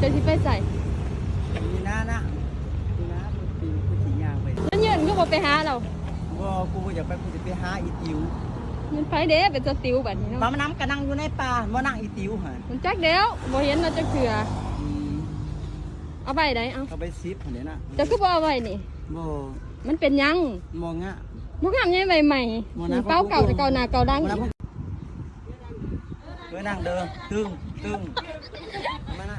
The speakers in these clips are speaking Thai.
จะสิไปใส่มีหน้านะมีหน้ามันปีนกูสียางไปมันยืนก็บ่ไปหาเราบ่กูบ่อยากไปกูจะไปหาอีติวมันไปเด้เป็นตัวติวแบบนี้มาเนาะมาน้ำกระนังอยู่ในป่าบ่นั่งอีติวหั่นมันจักเดียวบ่เห็นเราจะเถื่ออืมเอาไปได้เอาเอาไปซิปหั่นเด้น่ะจะคือบ่เอาไว้นี่บ่มันเป็นหยังมองงะบ่งามยังใหม่ใหม่บ่นะเก่าเก่าแต่เก่าหน้าเก่าดังบ่อีนั่งกเว้ยนั่งเด้อตึ้งตึ้งมานะ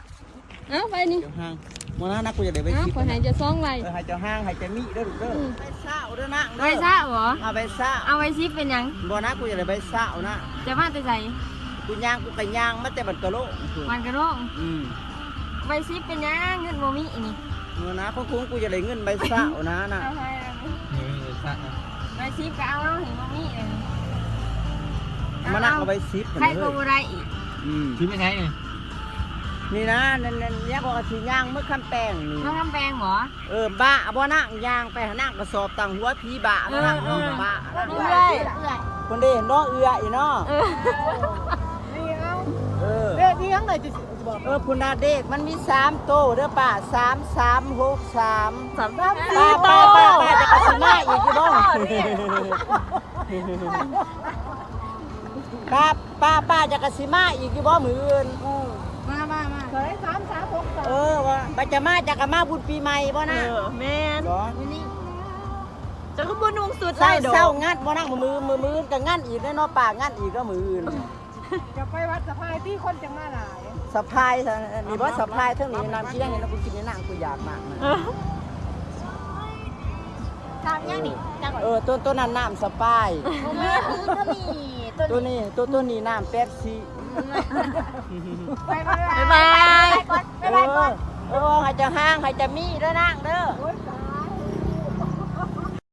เอาไปนี่เดี๋ยวห่างบ่นะนักกูจะได้ไปเอาซิปขอให้จะซ่องไว้เออให้เจ้าห้างให้เจ้ามีเด้อลูกเด้ออืมไปเศร้าเด้อนะไว้ซะบ่เอาไปเศร้าเอาไว้ซิเป็นหยังบ่นะกูจะได้ไปเศร้านะจะมาแต่ใส่กูย่างกูก็ย่างมาแต่บัดกะโลมันกระโดงอืมไว้ซิเป็นหยังเงินบ่มีนี่เมื่อนะเขาคงกูจะได้เงินใบเศร้านะน่ะเอาไปไว้ซิก็เอาเนาะเห็นบ่มีเลยมานั่งเอาไปซิปใครเลก็ยบ่ได้อีกอืมที่ไม่ใช่ไง นี่นะนั่นนั่นเนี่ยบอกว่าสีย่างเมื่อคำแป้งนี่น้องทำแปลงบ่เออบ้าบ่นั่งย่างไปหานั่งกระสอบตังหัวผีบ้านะนั่งเออเออบ้าเอื้อย เอื้อยคนได้เห็นน้องเอืออีเนาะเออเออ เด็กนี่ยังไงจะจะบอกเออพุนาเด็กมันมีสามโตเด้อป้าสามสามหกสามสามป้าป้าป้าป้าจะกระสิมาอีกอยู่บ้างป้าป้าป้าจะกระสิมาอีกอยู่บ่มืออื่น มามามาเฮ้ยสามสามหกสามเออว่าไปจะมาจะกะมาบุญปีใหม่บ่นะแม่นเหรอจะก็บ่นุ่งสุดเศร้าดอกเศร้างัดบ่นั่งมือมือมือก็งัดอีกแน่เนอนป่างัดอีกก็มืออื่นจะไปวัดสะพายที่คนจังมาหลายสะพายซะนี่บ่สะพายเท่านี้น้ำเที่ยงนี่นะกูกินในนั่งกูอยากมากนะทำยังนี่จังเออตัวตัวนั้นน้ำสะพายแม่คือก็มีตัวตัวนี้ตัวตัวนี้น้ำเป๊ปซี่ ไปไปบ๊ายบายเออเออให้จะห้างให้จะมีเด้อนั่งเด้อโอ้ยสา